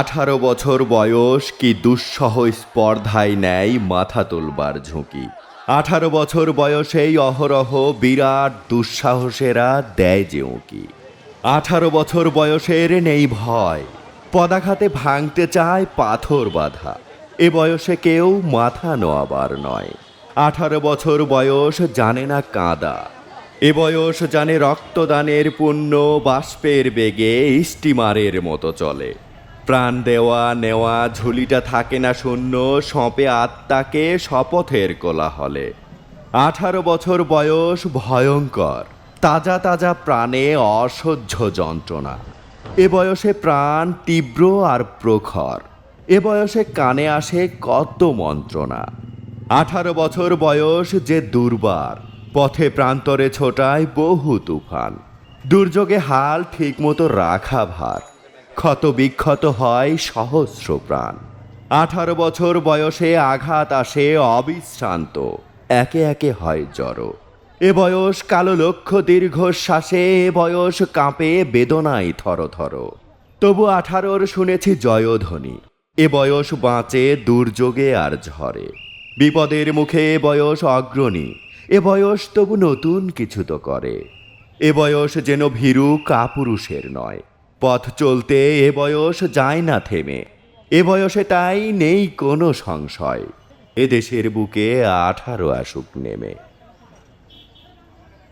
আঠারো বছর বয়স কি দুঃসহ স্পর্ধায় নেয় মাথা তোলবার ঝুঁকি? আঠারো বছর বয়সেই অহরহ বিরাট দুঃসাহসেরা দেয় যে উঁকি। আঠারো বছর বয়সের নেই ভয়, পদাঘাতে ভাঙতে চায় পাথর বাঁধা। এ বয়সে কেউ মাথা নোয়াবার নয়। আঠারো বছর বয়স জানে না কাঁদা। এ বয়স জানে রক্তদানের পুণ্য বাষ্পের বেগে স্টিমারের মতো চলে। প্রাণ দেওয়া নেওয়া ঝুলিটা থাকে না শূন্য, সঁপে আত্মাকে শপথের কোলাহলে। আঠারো বছর বয়স ভয়ঙ্কর, তাজা তাজা প্রাণে অসহ্য যন্ত্রণা। এ বয়সে প্রাণ তীব্র আর প্রখর, এ বয়সে কানে আসে কত মন্ত্রণা। আঠারো বছর বয়স যে দুর্বার, পথে প্রান্তরে ছোটায় বহু তুফান। দুর্যোগে হাল ঠিকমতো রাখা ভার ক্ষত বিক্ষত হয় সহস্র প্রাণ আঠারো বছর বয়সে আঘাত আসে অবিশ্রান্ত। একে একে হয় জড়ো। এ বয়স কালো লক্ষ্য দীর্ঘশ্বাসে, এ বয়স কাঁপে বেদনায় থর থর তবু আঠারোর শুনেছি জয়ধ্বনি। এ বয়স বাঁচে, দুর্যোগে আর ঝড়ে। বিপদের মুখে এ বয়স অগ্রণী। এ বয়স তবু নতুন কিছু তো করে। এ বয়স যেন ভীরু কাপুরুষের নয়। পথ চলতে এ বয়স যায় না থেমে। এ বয়সে তাই নেই কোনো সংশয়। এদেশের বুকে আঠারো আসুক নেমে।